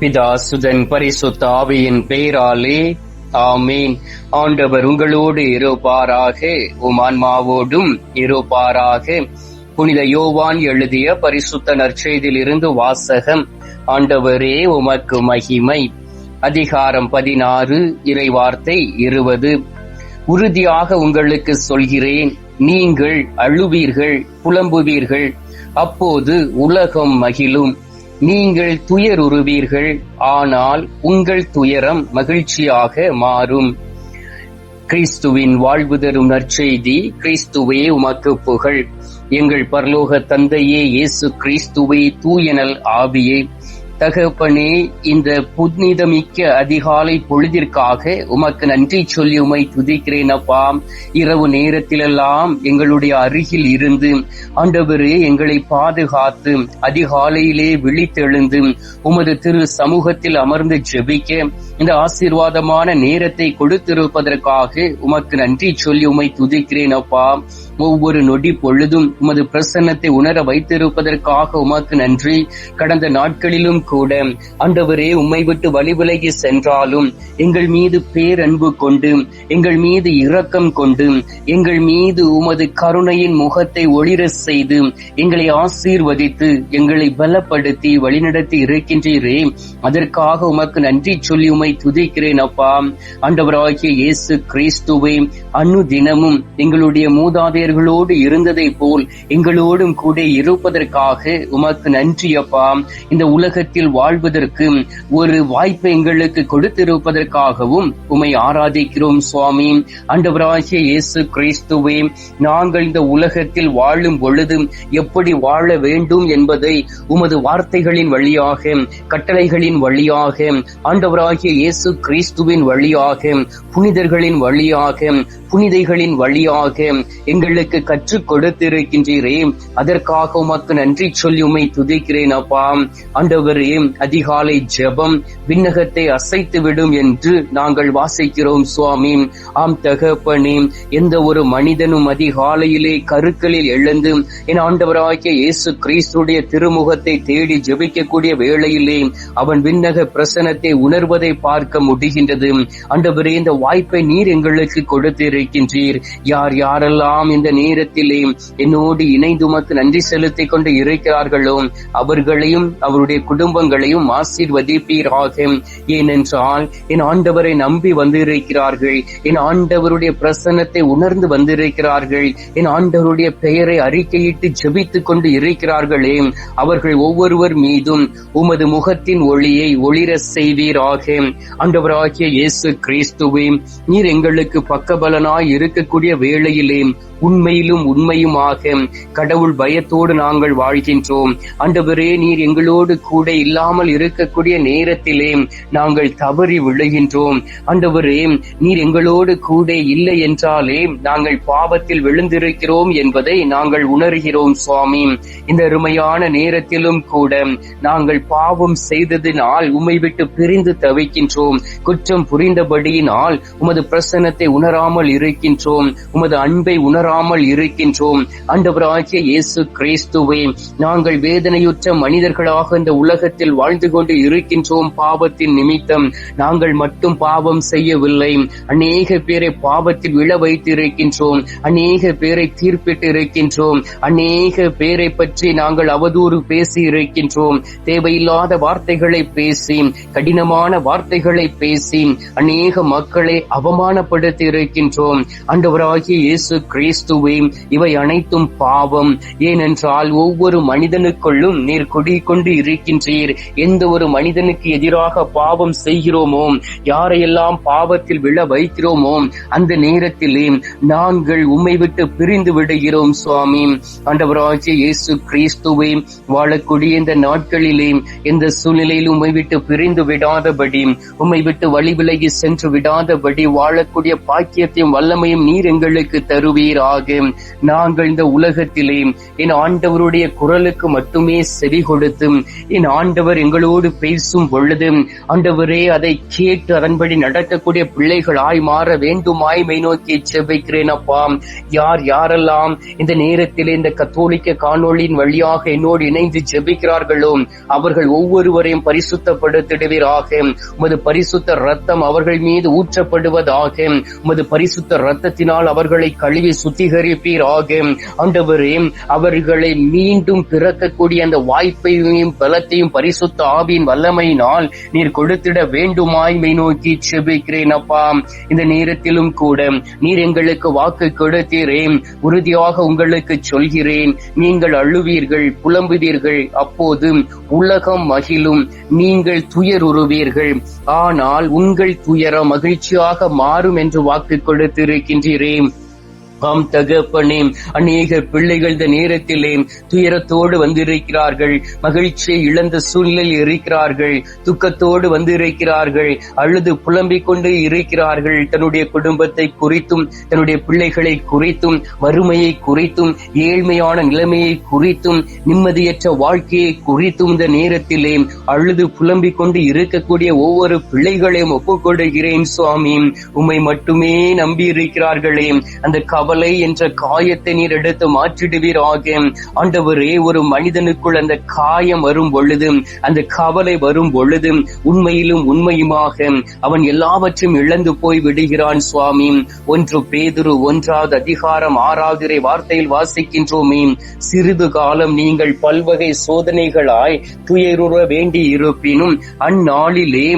பிதா சுதன் பரிசுத்த ஆவியின் பெயராலே ஆமீன். ஆண்டவர் உங்களோடு இருப்பாராக உமான்மாவோடும் இருப்பாராக. புனித யோவான் எழுதிய பரிசுத்த நற்செய்தியிலிருந்து வாசகம் ஆண்டவரே உமக்கு மகிமை. அதிகாரம் பதினாறு இறைவார்த்தை இருபது. உறுதியாக உங்களுக்கு சொல்கிறேன் நீங்கள் அழுவீர்கள் புலம்புவீர்கள் அப்போது உலகம் மகிழும். நீங்கள் துயருறுவீர்கள் ஆனால் உங்கள் துயரம் மகிழ்ச்சியாக மாறும். கிறிஸ்துவின் வாழ்வு தரும் நற்செய்தி கிறிஸ்துவே உமக்கு புகழ். எங்கள் பரலோக தந்தையே இயேசு கிறிஸ்துவை தூயனல் ஆவியை. தகப்பனே இந்த புனிதமிக்க அதிகாலை பொழுதிற்காக உமக்கு நன்றி சொல்லி உமை துதிக்கிறேன் அப்பா. இரவு நேரத்திலெல்லாம் எங்களுடைய அருகில் இருந்து ஆண்டவரே எங்களை பாதுகாத்து அதிகாலையிலே விழித்தெழுந்து உமது திரு சமூகத்தில் அமர்ந்து ஜெபிக்க இந்த ஆசீர்வாதமான நேரத்தை கொடுத்திருப்பதற்காக உமக்கு நன்றி சொல்லி உமை துதிக்கிறேன் அப்பா. ஒவ்வொரு நொடி பொழுதும் உமது பிரசன்னத்தை உணர வைத்திருப்பதற்காக உமக்கு நன்றி. கடந்த நாட்களிலும் கூட ஆண்டவரே உம்மை விட்டு வழிவிலகி சென்றாலும் எங்கள் மீது பேரன்பு கொண்டு எங்கள் மீது இரக்கம் கொண்டு எங்கள் மீது உமது கருணையின் முகத்தை ஒளிர செய்து எங்களை ஆசீர்வதித்து எங்களை பலப்படுத்தி வழிநடத்தி இருக்கின்றீரே. அதற்காக உமக்கு நன்றி சொல்லி உமை துதிக்கிறேன் அப்பா. ஆண்டவராகிய இயேசு கிறிஸ்துவை அனு தினமும் எங்களுடைய மூதாதையர்களோடு இருந்ததை போல் எங்களோடும் கூட இருப்பதற்காக உமக்கு நன்றி அப்பா. இந்த உலகத்தில் வாழ்வதற்கு ஒரு வாய்ப்பை எங்களுக்கு கொடுத்திருப்பதற்காகவும் உமை ஆராதிக்கிறோம் சுவாமி. அண்டவராகிய இயேசு கிறிஸ்துவே நாங்கள் இந்த உலகத்தில் வாழும் பொழுது எப்படி வாழ வேண்டும் என்பதை உமது வார்த்தைகளின் வழியாக கட்டளைகளின் வழியாக ஆண்டவராகிய இயேசு கிறிஸ்துவின் வழியாக புனிதர்களின் வழியாக புனிதைகளின் வழியாக எங்களுக்கு எங்களுக்கு கற்றுக் கொடுத்திருக்கின்றீரே. அதற்காக உமக்கு நன்றி சொல்லி உமை துதிக்கிறேன் அப்பா. ஆண்டவரே அதிகாலை ஜெபம் விண்ணகத்தை அசைத்து விடும் என்று நாங்கள் வாசிக்கிறோம் சுவாமி. ஆம் தகப்பனே எந்த ஒரு மனிதனும் அதிகாலையிலே கருக்களில் எழுந்து என் ஆண்டவராகிய இயேசு கிறிஸ்துடைய திருமுகத்தை தேடி ஜெபிக்கக்கூடிய வேளையிலே அவன் விண்ணக பிரசனத்தை உணர்வதை பார்க்க முடிகின்றது. ஆண்டவரே இந்த வாய்ப்பை நீர் எங்களுக்கு கொடுத்திருக்கின்றீர். யார் யாரெல்லாம் இந்த நேரத்திலே என்னோடு இணைந்து உமக்கு நன்றி செலுத்திக் கொண்டு இருக்கிறார்களோ அவர்களையும் அவருடைய குடும்பங்களையும் ஆசீர்வதிப்பீராக. ஏனென்றால் என் ஆண்டவரை நம்பி வந்திருக்கிறார்கள். என் ஆண்டவருடைய பிரசன்னத்தை உணர்ந்து வந்திருக்கிறார்கள். என் ஆண்டவருடைய பெயரை அறிக்கையிட்டு ஜெபித்துக் கொண்டு இருக்கிறார்களே. அவர்கள் ஒவ்வொருவர் மீதும் உமது முகத்தின் ஒளியை ஒளிர செய்வீராக. ஆண்டவராகிய இயேசு கிறிஸ்துவே நீர் எங்களுக்கு பக்கபலனாய் இருக்கக்கூடிய வேளையிலே உண்மையிலும் உண்மையுமாக கடவுள் பயத்தோடு நாங்கள் வாழ்கின்றோம். அண்டவரே நீர் எங்களோடு கூட இல்லாமல் இருக்கக்கூடிய நேரத்திலே நாங்கள் தவறி விழுகின்றோம். அண்டவரே நீர் எங்களோடு கூட இல்லை என்றாலே நாங்கள் பாவத்தில் விழுந்திருக்கிறோம் என்பதை நாங்கள் உணர்கிறோம் சுவாமி. இந்த அருமையான நேரத்திலும் கூட நாங்கள் பாவம் செய்ததினால் உம்மை விட்டு பிரிந்து தவிக்கின்றோம். குற்றம் புரிந்தபடியினால் உமது பிரசனத்தை உணராமல் இருக்கின்றோம். உமது அன்பை உணராமல் இருக்கின்றோம். ஆண்டவராகிய இயேசு கிறிஸ்துவே நாங்கள் வேதனையுற்ற மனிதர்களாக இந்த உலகத்தில் வாழ்ந்து கொண்டு இருக்கின்றோம் பாவத்தின் நிமித்தம். நாங்கள் மட்டும் பாவம் செய்யவில்லை. அநேக பேரை பாவத்தில் விழ வைத்து இருக்கின்றோம் அநேக பேரை தீர்ப்பிட்டு இருக்கின்றோம் அநேக பேரை பற்றி நாங்கள் அவதூறு பேசி இருக்கின்றோம் தேவையில்லாத வார்த்தைகளை பேசி கடினமான வார்த்தைகளை பேசி அநேக மக்களை அவமானப்படுத்தி இருக்கின்றோம் அண்டவராகிய இயேசு கிறிஸ்து கிறிஸ்துவே இவை அனைத்தும் பாவம். ஏனென்றால் ஒவ்வொரு மனிதனுக்குள்ளும் நீர் குடிக்கொண்டு இருக்கின்றீர். எந்த ஒரு மனிதனுக்கு எதிராக பாவம் செய்கிறோமோ யாரையெல்லாம் பாவத்தில் விழ வைக்கிறோமோ அந்த நேரத்திலே நாங்கள் உம்மை விட்டு பிரிந்து விடுகிறோம் சுவாமி. ஆண்டவராகிய இயேசு கிறிஸ்துவே வாழக்கூடிய இந்த நாட்களிலே எந்த சூழ்நிலையில் உம்மை விட்டு பிரிந்து விடாதபடி உம்மை விட்டு வழி விலகி சென்று விடாதபடி வாழக்கூடிய பாக்கியத்தையும் வல்லமையும் நீர் எங்களுக்கு தருவீரா. கொடுத்தருள்வீராக நாங்கள் இந்த உலகத்திலே என் ஆண்டவருடைய குரலுக்கு மட்டுமே செவி கொடுத்து என் ஆண்டவர் எங்களோடு பேசும் பொழுது ஆண்டவரே அதை கேட்டு அதன்படி நடக்கக்கூடிய பிள்ளைகளாய் மாற வேண்டுமாய் மை நோக்கி செபிக்கிறேன் அப்பா. யார் யாரெல்லாம் இந்த நேரத்திலே இந்த கத்தோலிக்க காணொளியின் வழியாக என்னோடு இணைந்து ஜெபிக்கிறார்களோ அவர்கள் ஒவ்வொருவரையும் பரிசுத்தப்படுத்திடுவீராக. உமது பரிசுத்த ரத்தம் அவர்கள் மீது ஊற்றப்படுவதாக உமது பரிசுத்த ரத்தத்தினால் அவர்களை கழுவி சுத்த சுத்திகரிப்பீராக ஆண்டவரே அவர்களை மீண்டும் பிறக்கக்கூடிய அந்த வாய்ப்பையும் பலத்தையும் பரிசுத்த ஆவியின் வல்லமையினால் நீர் கொடுத்திட வேண்டுமாய் மை நோக்கி செபிக்கிறேன் அப்பா. இந்த நேரத்திலும் கூட நீர் எங்களுக்கு வாக்கு கொடுத்தீரேன் உறுதியாக உங்களுக்கு சொல்கிறேன். நீங்கள் அழுவீர்கள் புலம்புவீர்கள். அப்போது உலகம் மகிழும். நீங்கள் துயருறுவீர்கள் ஆனால் உங்கள் துயரம் மகிழ்ச்சியாக மாறும் என்று வாக்கு கொடுத்திருக்கின்றீரேன் ஆம் தகப்பனே அநேக பிள்ளைகள் இந்த நேரத்திலே துயரத்தோடு வந்திருக்கிறார்கள். மகிழ்ச்சியை இழந்த சூழ்நிலையில் இருக்கிறார்கள். துக்கத்தோடு வந்திருக்கிறார்கள். அழுது புலம்பிக் கொண்டு இருக்கிறார்கள். தன்னுடைய குடும்பத்தை குறித்தும் தன்னுடைய பிள்ளைகளை குறித்தும் வறுமையை குறித்தும் ஏழ்மையான நிலைமையை குறித்தும் நிம்மதியற்ற வாழ்க்கையை குறித்தும் இந்த நேரத்திலே அழுது புலம்பிக் கொண்டு இருக்கக்கூடிய ஒவ்வொரு பிள்ளைகளையும் ஒப்புக்கொள்கிறேன் சுவாமி. உம்மை மட்டுமே நம்பி இருக்கிறார்களே அந்த கவலை என்ற காயத்தை நீர் எடுத்து மாற்றிடுவீராக. ஆண்டவரே ஒரு மனிதனுக்குள் அந்த காயம் வரும் பொழுது அந்த கவலை வரும் பொழுது உண்மையிலும் உண்மையுமாக அவன் எல்லாவற்றையும் இழந்து போய் விடுகிறான் சுவாமி. ஒன்று பேதுரு ஒன்றாவது அதிகாரம் ஆறாவது வார்த்தையில் வாசிக்கின்றோமே சிறிது காலம் நீங்கள் பல்வகை சோதனைகளாய் துயருற வேண்டி இருப்பினும் அந்நாளிலே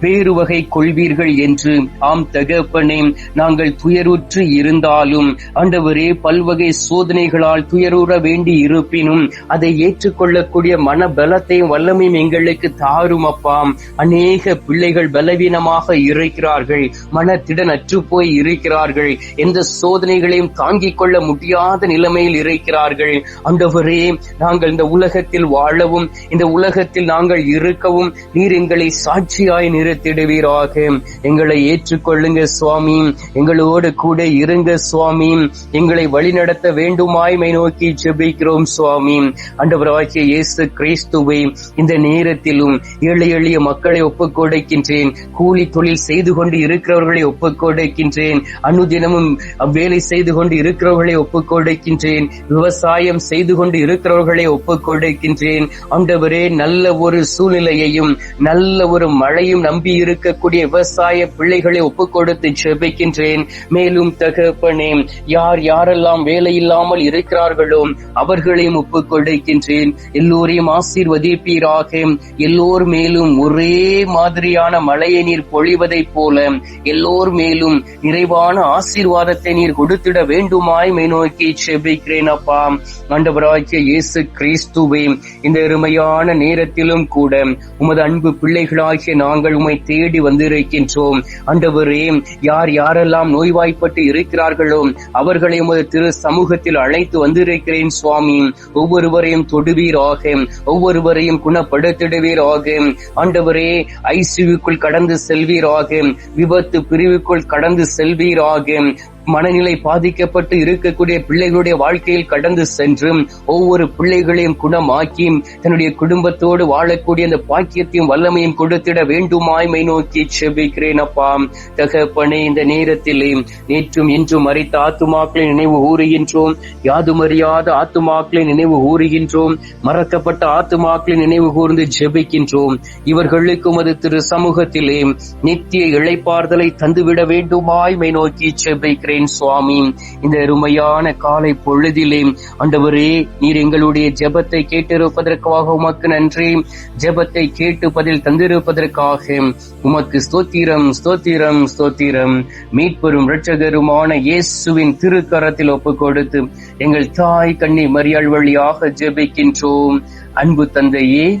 வேறு வகை கொள்வீர்கள் என்று. ஆம் தகப்பனே நாங்கள் துயருற்று இருந்தாலும் ஆண்டவரே பல்வகை சோதனைகளால் துயருற வேண்டி இருப்பினும் அதை ஏற்றுக்கொள்ளக்கூடிய மன பலத்தையும் வல்லமையும் எங்களுக்கு தாரும் அப்பாம் அநேக பிள்ளைகள் பலவீனமாக இருக்கிறார்கள் மனத்திடன் அற்று போய் இருக்கிறார்கள் எந்த சோதனைகளையும் தாங்கிக் கொள்ள முடியாத நிலைமையில் இருக்கிறார்கள். ஆண்டவரே நாங்கள் இந்த உலகத்தில் வாழவும் இந்த உலகத்தில் நாங்கள் இருக்கவும் நீர் எங்களை சாட்சியாய் நிறுத்திடுவீராக எங்களை ஏற்றுக்கொள்ளுங்க சுவாமி. எங்களோடு கூட இருங்க சுவாமி. எங்களை வழிநடத்த வேண்டுமாய்மை நோக்கி ஜெபிக்கிறோம் சுவாமி. ஆண்டவராகிய இயேசு கிறிஸ்துவை இந்த நேரத்திலும் ஏழை எளிய மக்களை ஒப்புக்கொடுக்கின்றேன் கூலி தொழில் செய்து கொண்டு இருக்கிறவர்களை ஒப்புக்கொடுக்கின்றேன் அனுதினமும் வேலை செய்து கொண்டு இருக்கிறவர்களை ஒப்புக்கொடுக்கின்றேன் விவசாயம் செய்து கொண்டு இருக்கிறவர்களை ஒப்புக் கொடுக்கின்றேன். ஆண்டவரே நல்ல ஒரு சூழ்நிலையையும் நல்ல ஒரு மழையும் நம்பி இருக்கக்கூடிய விவசாய பிள்ளைகளை ஒப்புக் கொடுத்து ஜெபிக்கின்றேன். மேலும் தகப்பனே யார் யாரெல்லாம் வேலை இல்லாமல் இருக்கிறார்களோ அவர்களையும் ஒப்புக் கொடுக்கின்றேன் எல்லோரையும் ஆசீர்வதிப்பீராக. எல்லோர் மேலும் ஒரே மாதிரியான மழையை நீர் பொழிவதைப் போல எல்லோர் மேலும் நிறைவான ஆசீர்வாதத்தை நீர் கொடுத்திட வேண்டுமாய் மை நோக்கி செபிக்கிறேன் அப்பா. ஆண்டவராகிய இயேசு கிறிஸ்துவே இந்த அருமையான நேரத்திலும் கூட உமது அன்பு பிள்ளைகளாகிய நாங்கள் உமது உம்மை தேடி வந்திருக்கின்றோம். ஆண்டவரே யார் யாரெல்லாம் நோய்வாய்ப்பட்டு இருக்கிறார்களோ அவர்களை உமது திரு சமூகத்தில் அழைத்து வந்திருக்கிறேன் சுவாமி. ஒவ்வொருவரையும் தொடுவீராக ஒவ்வொருவரையும் குணப்படுத்திடுவீராக. ஆண்டவரே ஐசியுக்குள் கடந்து செல்வீராக விபத்து பிரிவுக்குள் கடந்து செல்வீராக. மனநிலை பாதிக்கப்பட்டு இருக்கக்கூடிய பிள்ளைகளுடைய வாழ்க்கையில் கடந்து சென்று ஒவ்வொரு பிள்ளைகளையும் குணமாக்கி தன்னுடைய குடும்பத்தோடு வாழக்கூடிய அந்த பாக்கியத்தையும் வல்லமையும் கொடுத்திட வேண்டுமாய்மை நோக்கி செபிக்கிறேன் அப்பா. தகப்பனே இந்த நேரத்திலே நேற்றும் இன்றும் மறைத்த ஆத்துமாக்களை நினைவு கூறுகின்றோம். யாதுமறியாத ஆத்துமாக்களை நினைவு கூறுகின்றோம். மறக்கப்பட்ட ஆத்துமாக்களை நினைவு கூர்ந்து ஜெபிக்கின்றோம். இவர்களுக்கும் அது திரு சமூகத்திலே நித்திய இழைப்பார்தலை தந்துவிட வேண்டுமாய்மை நோக்கி செபிக்கிறேன் ஜெபிக்கிறேன் சுவாமி. இந்த அருமையான காலை பொழுதிலே ஆண்டவரே நீர் எங்களுடைய ஜெபத்தை கேட்டிருப்பதற்காக உமக்கு நன்றி. ஜெபத்தை கேட்டு பதில் தந்திருப்பதற்காக உமக்கு ஸ்தோத்திரம் ஸ்தோத்திரம் ஸ்தோத்திரம். மீட்பெரும் இரட்சகருமான இயேசுவின் திருக்கரத்தில் ஒப்பு கொடுத்து எங்கள் தாய் கண்ணி மரியாள் வழியாக ஜெபிக்கின்றோம். அன்பு தந்தையே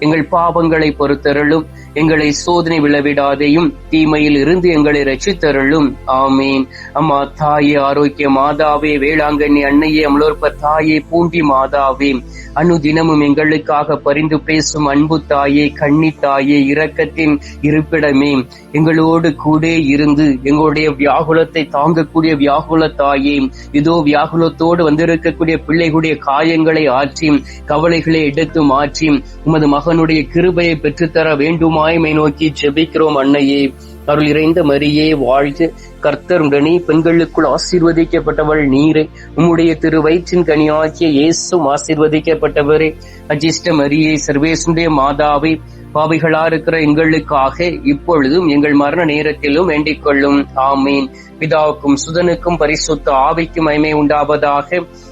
எங்கள் பாவங்களை பொறுத்தருளும் எங்களை சோதனை விழவிடாதையும் தீமையில் இருந்து எங்களை ரட்சித்தருளும் ஆமீன். அம்மா தாயே ஆரோக்கிய மாதாவே வேளாங்கண்ணி அன்னையே அமலோற்ப தாயே பூண்டி மாதாவே. அனுதினமும் எங்களுக்காக பரிந்து பேசும் அன்பு தாயே கண்ணி தாயே இரக்கத்தின் இருப்பிடமே. எங்களோடு கூட இருந்து எங்களுடைய வியாகுலத்தை தாங்கக்கூடிய வியாகுல தாயே இதோ வியாகுலத்தோடு வந்திருக்கக்கூடிய பிள்ளைகளுடைய காயங்களை ஆற்றி கவலைகளை எடுத்து மாற்றி உமது மகனுடைய கிருபையை பெற்றுத்தர வேண்டுமாய்மை நோக்கி ஜெபிக்கிறோம் அன்னையே. அருள் இறைந்த மரியே வாழ்க. கர்த்தருடனே பெண்களுக்குள் ஆசீர்வதிக்கப்பட்டவள் நீரே. உம்முடைய திரு வயிற்றின் கனியாகிய இயேசும் ஆசீர்வதிக்கப்பட்டவரே. அஜிஷ்ட மரியே சர்வேசுடைய மாதாவை பாவிகளா இருக்கிற எங்களுக்காக இப்பொழுதும் எங்கள் மரண நேரத்திலும் வேண்டிக் கொள்ளும் ஆமீன். பிதாவுக்கும் சுதனுக்கும் பரிசுத்த ஆவிக்கும் மகிமை உண்டாவதாக.